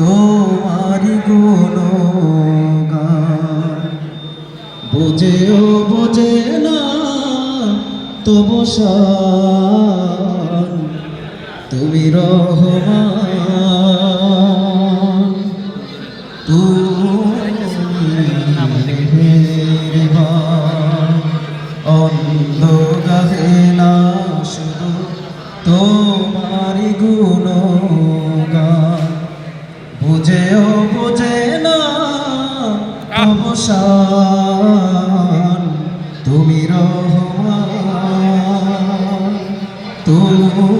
তোমারি গুণ বোঝেও বোঝে না তবু তুমি রহমান। অন্ধ গাহে না শুধু তোমারি গুণ বুঝেও বুঝে না অবসান। তুমি রহমান তুমি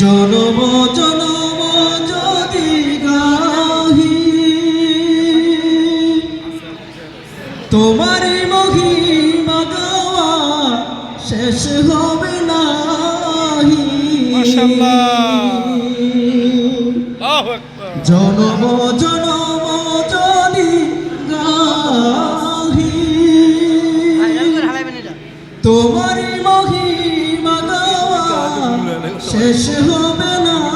জনম জনম যদি গাহি তোমার শেষ হবে না জনম জনম যদি গাহি। তোমার মহিমা শেষ হবে নাহি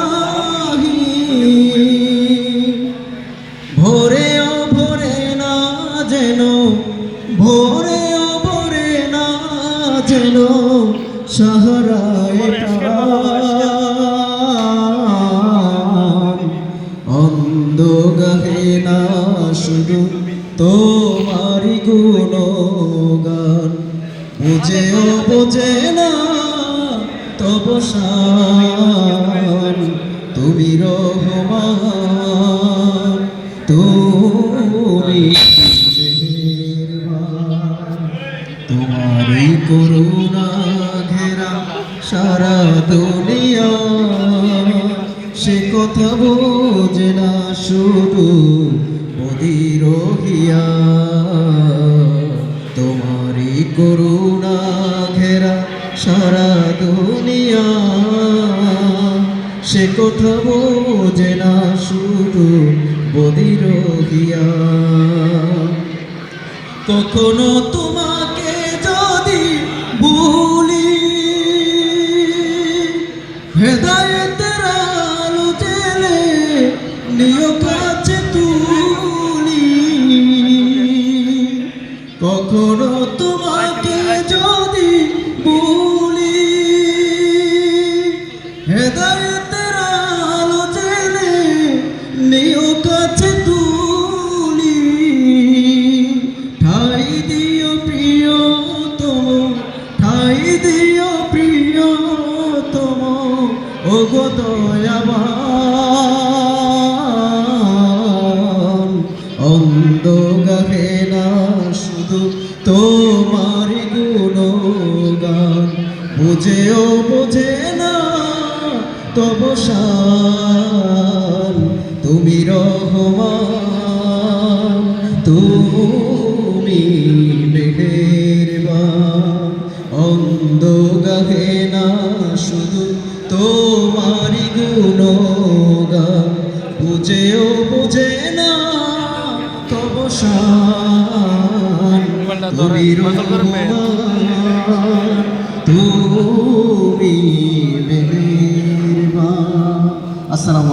সাহারায়। অন্ধ গাহে না শুধু তোমারি গুণগান বুঝেও বোঝে না তব তুমি রহমান তুমি। তোমারই করুণা দুনিয়া, সে কথা বোঝে না শুধু মোদির তোমারই করুণা ঘেরা সারা দুনিয়া, সে কথা বোঝে না শুধু বদির হিয়া কখনো তোমাকে নিয় কাছে তুলি কখনো তোমাকে যদি ভুলি হেদায়েতের আলো জেলে নিয় কাছে তুলি ঠাই দিও প্রিয়তম, ঠাই দিও প্রিয়তম। ও গো দয়াবান। শুধু তোমার গুণগান। বুঝেও বুঝে না, তব তুমি রহমান, তুমি মেহেরবান। অন্ধ গাহে না, শুধু তোমারি গুণগান। বুঝেও বুঝে না, তব কথা ধরে গজল করবে তুমি আসসালামু